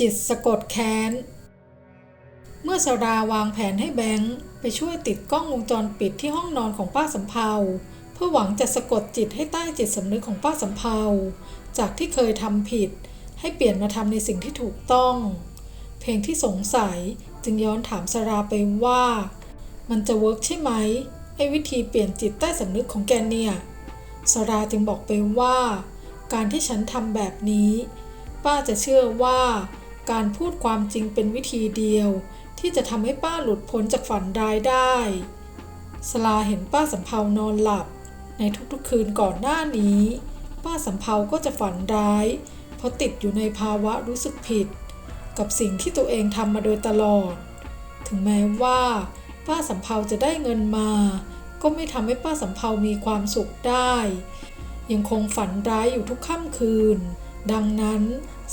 จิตสะกดแค้น เมื่อสราวางแผนให้แบงค์ไปช่วยติดกล้องวงจรปิดที่ห้องนอนของป้าสำเภาเพื่อหวังจะสะกดจิตให้ใต้จิตสำนึกของป้าสำเภาจากที่เคยทำผิด ให้เปลี่ยนมาทำในสิ่งที่ถูกต้อง เพลงที่สงสัยจึงย้อนถามสราไปว่า มันจะเวิร์กใช่ไหมไอ้วิธีเปลี่ยนจิตใต้สำนึกของแกเนี่ยสราจึงบอกไปว่า การที่ฉันทำแบบนี้ ป้าจะเชื่อว่า การพูดความจริงเป็นวิธีเดียว ที่จะทำให้ป้าหลุดพ้นจากฝันร้ายได้ สลาเห็นป้าสำเภานอนหลับ ในทุกๆคืนก่อนหน้านี้ ป้าสำเภาก็จะฝันร้าย เพราะติดอยู่ในภาวะรู้สึกผิด กับสิ่งที่ตัวเองทำมาโดยตลอด ถึงแม้ว่า ป้าสำเภาจะได้เงินมา ก็ไม่ทำให้ป้าสำเภามีความสุขได้ ยังคงฝันร้ายอยู่ทุกค่ำคืน ดังนั้น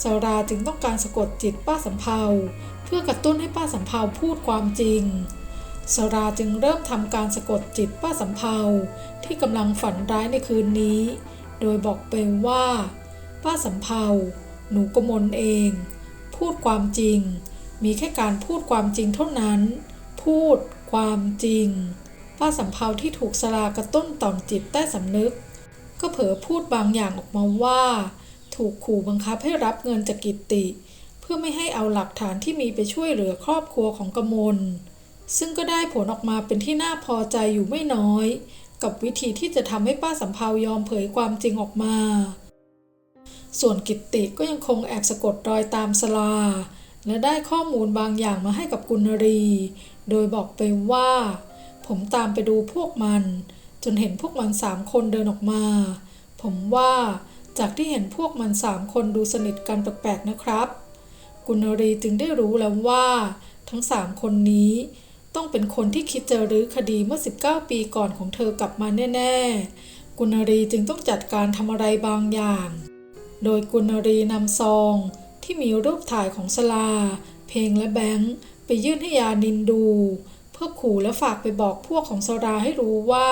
สาราจึงต้องการสะกดจิตป้าสำเภาเพื่อกระตุ้นให้ป้าสำเภาพูดความจริงสาราจึงเริ่มทำการสะกดจิตป้าสำเภาที่กำลังฝันร้ายในคืนนี้ โดยบอกไปว่า ป้าสำเภาหนูกมลเอง พูดความจริง มีแค่การพูดความจริงเท่านั้น พูดความจริง ป้าสำเภาที่ถูกสลากระตุ้นต่อมจิตใต้สำนึก ก็เผลอพูดบางอย่างออกมาว่า ถูกขู่บังคับให้รับเงินจากกิตติ เพื่อไม่ให้เอาหลักฐานที่มีไปช่วยเหลือครอบครัวของกมล ซึ่งก็ได้ผลออกมาเป็นที่น่าพอใจอยู่ไม่น้อย กับวิธีที่จะทำให้ป้าสำเภายอมเผยความจริงออกมา ส่วนกิตติก็ยังคงแอบสะกดรอยตามสลา และได้ข้อมูลบางอย่างมาให้กับกุณรี โดยบอกไปว่า ผมตามไปดูพวกมัน จนเห็นพวกมันสามคนเดินออกมา ผมว่า จากที่เห็นพวกมันสามคนดูสนิทกันแปลกๆนะครับ กุณรีจึงได้รู้แล้วว่า ทั้งสามคนนี้ต้องเป็นคนที่คิดจะรื้อคดีเมื่อ 19 ปีก่อนของเธอกลับมาแน่ ๆ กุณรีจึงต้องจัดการทำอะไรบางอย่าง โดยกุณรีนำซองที่มีรูปถ่ายของสลา เพลงและแบงค์ไปยื่นให้ยานินดู เพื่อขู่และฝากไปบอกพวกของสราให้รู้ว่า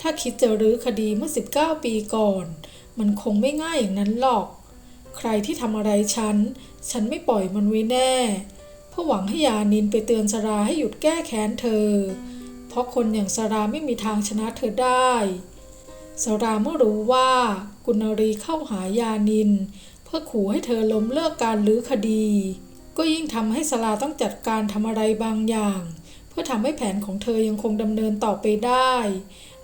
ถ้าคิดจะรื้อคดีเมื่อ 19 ปีก่อน มันคงไม่ง่ายอย่างนั้นหรอก ใครที่ทำอะไรฉัน ฉันไม่ปล่อยมันไว้แน่เพื่อหวังให้ยานินไปเตือนสราให้หยุดแก้แค้นเธอ เพราะคนอย่างสราไม่มีทางชนะเธอได้สราเมื่อรู้ว่ากุณรีเข้าหายานิน เพื่อขู่ให้เธอล้มเลิกการลื้อคดี ก็ยิ่งทำให้สลาต้องจัดการทำอะไรบางอย่าง เพื่อทำให้แผนของเธอยังคงดำเนินต่อไปได้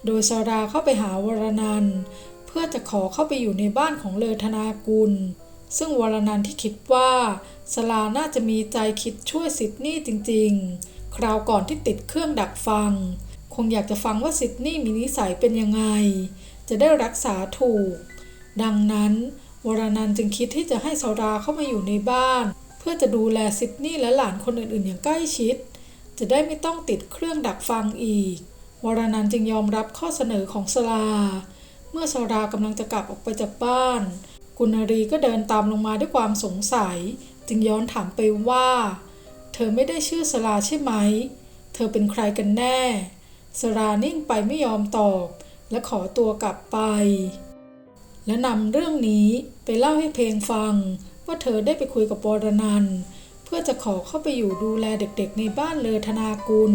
โดยสราเข้าไปหาวรนันเพื่อจะขอเข้าไปอยู่ในบ้านของเลอธนากุล ซึ่งวรนันที่คิดว่าสลาน่าจะมีใจคิดช่วยซิดนี่จริง ๆ คราวก่อนที่ติดเครื่องดักฟัง คงอยากจะฟังว่าซิดนี่มีนิสัยเป็นยังไง จะได้รักษาถูก ดังนั้น วรนันจึงคิดที่จะให้สราเข้ามาอยู่ในบ้าน เพื่อจะดูแลซิดนี่และหลานคนอื่นๆ อย่างใกล้ชิด จะได้ไม่ต้องติดเครื่องดักฟังอีก วรานันจึงยอมรับข้อเสนอของสลา เมื่อสรากำลังจะกลับออกไปจากบ้าน กุณรีก็เดินตามลงมาด้วยความสงสัย จึงย้อนถามไปว่า เธอไม่ได้ชื่อสลาใช่ไหม เธอเป็นใครกันแน่สรานิ่งไปไม่ยอมตอบ และขอตัวกลับไป และนำเรื่องนี้ไปเล่าให้เพลงฟัง ว่าเธอได้ไปคุยกับวรนันเพื่อจะขอเข้าไปอยู่ดูแลเด็กๆในบ้านเลอธนากุล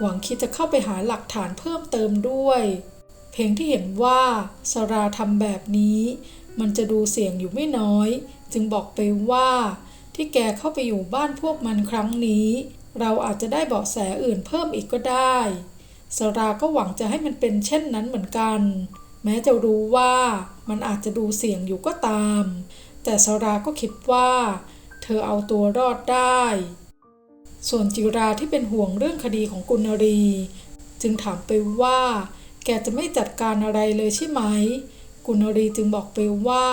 หวังคิดจะเข้าไปหาหลักฐานเพิ่มเติมด้วย เพลงที่เห็นว่าสราทำแบบนี้ มันจะดูเสี่ยงอยู่ไม่น้อย จึงบอกไปว่า ที่แกเข้าไปอยู่บ้านพวกมันครั้งนี้ เราอาจจะได้เบาะแสอื่นเพิ่มอีกก็ได้สราก็หวังจะให้มันเป็นเช่นนั้นเหมือนกัน แม้จะรู้ว่ามันอาจจะดูเสี่ยงอยู่ก็ตาม แต่สราก็คิดว่า เธอเอาตัวรอดได้ ส่วนจิราที่เป็นห่วงเรื่องคดีของกุณรี จึงถามไปว่า แกจะไม่จัดการอะไรเลยใช่ไหม กุณรีจึงบอกไปว่า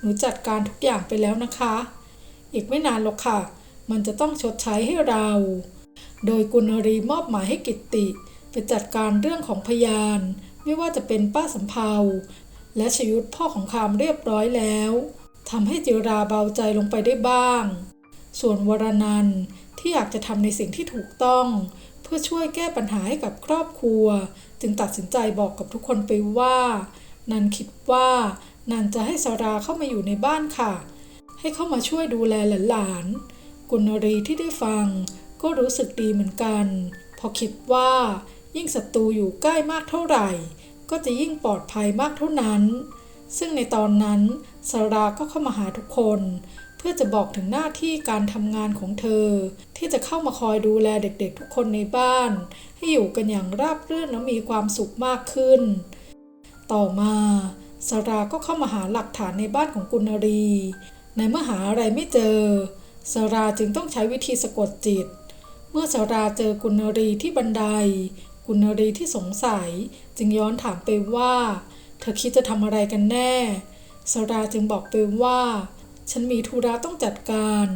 หนูจัดการทุกอย่างไปแล้วนะคะ อีกไม่นานหรอกค่ะ มันจะต้องชดใช้ให้เรา โดยกุณรีมอบหมายให้กิตติ ไปจัดการเรื่องของพยาน ไม่ว่าจะเป็นป้าสำเภาและชยุทธพ่อของคามเรียบร้อยแล้วทำให้จิราเบาใจลงไปได้บ้าง ส่วนวรนัน ที่อยากจะทำในสิ่งที่ถูกต้อง เพื่อช่วยแก้ปัญหาให้กับครอบครัว จึงตัดสินใจบอกกับทุกคนไปว่า นันคิดว่า นันจะให้สาราเข้ามาอยู่ในบ้านค่ะ ให้เข้ามาช่วยดูแลหลานๆกุณรีที่ได้ฟัง ก็รู้สึกดีเหมือนกัน พอคิดว่า ยิ่งศัตรูอยู่ใกล้มากเท่าไหร่ ก็จะยิ่งปลอดภัยมากเท่านั้น ซึ่งในตอนนั้นสาราก็เข้ามาหาทุกคน พื่อจะบอกถึงหน้าที่การทำงานของเธอ ที่จะเข้ามาคอยดูแลเด็กๆทุกคนในบ้าน ให้อยู่กันอย่างราบรื่นและมีความสุขมากขึ้น ต่อมาสาราก็เข้ามาหาหลักฐานในบ้านของกุณรี ในเมื่อหาอะไรไม่เจอสาราจึงต้องใช้วิธีสะกดจิต เมื่อสาราเจอกุณรีที่บันได กุณรีที่สงสัย จึงย้อนถามไปว่า เธอคิดจะทำอะไรกันแน่สาราจึงบอกไปว่า ฉันมีธุระต้องจัดการ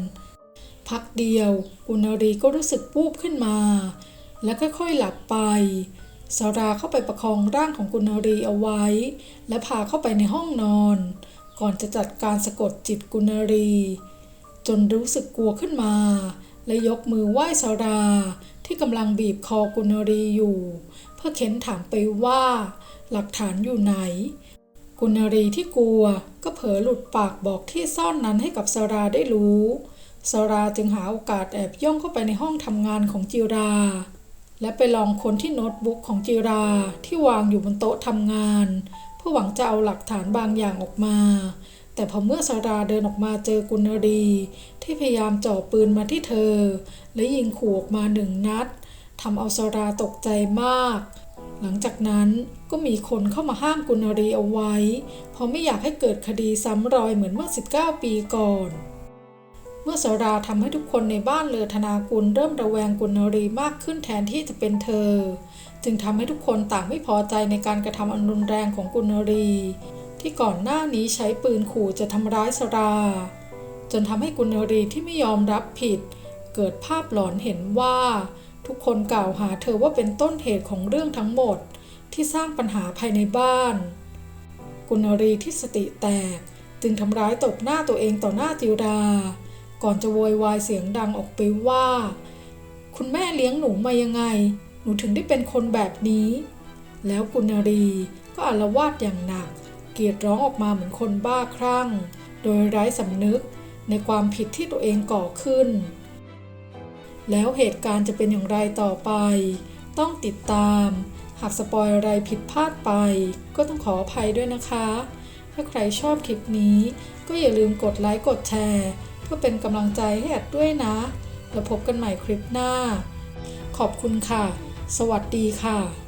พักเดียวกุณรีก็รู้สึกวูบขึ้นมา และค่อยๆหลับไปสาราเข้าไปประคองร่างของกุณรีเอาไว้ และพาเข้าไปในห้องนอน ก่อนจะจัดการสะกดจิตกุณรี จนรู้สึกกลัวขึ้นมา และยกมือไหว้สาราที่กำลังบีบคอกุณรีอยู่ เพื่อเค้นถามไปว่า หลักฐานอยู่ไหน กุณรีที่กลัวก็เผลอหลุดปากบอกที่ซ่อนนั้นให้กับสราได้รู้สาราจึงหาโอกาสแอบย่องเข้าไปในห้องทำงานของจิรา และไปลองค้นที่โน้ตบุ๊กของจิราที่วางอยู่บนโต๊ะทำงาน เพื่อหวังจะเอาหลักฐานบางอย่างออกมา แต่พอเมื่อสราเดินออกมาเจอกุณรี ที่พยายามจ่อปืนมาที่เธอ และยิงขู่ออกมาหนึ่งนัดทำเอาสราตกใจมาก หลังจากนั้นก็มีคนเข้ามาห้ามกุณรีเอาไว้ เพราะไม่อยากให้เกิดคดีซ้ำรอยเหมือนเมื่อ 19 ปีก่อน เมื่อสาราทำให้ทุกคนในบ้านเลอธนากุลเริ่มระแวงกุณรีมากขึ้นแทนที่จะเป็นเธอ จึงทำให้ทุกคนต่างไม่พอใจในการกระทำอันรุนแรงของกุณรี ที่ก่อนหน้านี้ใช้ปืนขู่จะทำร้ายสรา จนทำให้กุณรีที่ไม่ยอมรับผิด เกิดภาพหลอนเห็นว่า ทุกคนกล่าวหาเธอว่าเป็นต้นเหตุของเรื่องทั้งหมดที่สร้างปัญหาภายในบ้าน กุณรีที่สติแตกจึงทำร้ายตบหน้าตัวเองต่อหน้าจิรา ก่อนจะโวยวายเสียงดังออกไปว่า คุณแม่เลี้ยงหนูมายังไง หนูถึงได้เป็นคนแบบนี้ แล้วกุณรีก็อาละวาดอย่างหนัก เกียดร้องออกมาเหมือนคนบ้าคลั่ง โดยไร้สำนึกในความผิดที่ตัวเองก่อขึ้น แล้วเหตุการณ์จะเป็นอย่างไรต่อไป ต้องติดตาม หากสปอยอะไรผิดพลาดไป ก็ต้องขออภัยด้วยนะคะ ถ้าใครชอบคลิปนี้ ก็อย่าลืมกดไลค์กดแชร์เพื่อเป็นกำลังใจให้แอดด้วยนะ แล้วพบกันใหม่คลิปหน้า ขอบคุณค่ะ สวัสดีค่ะ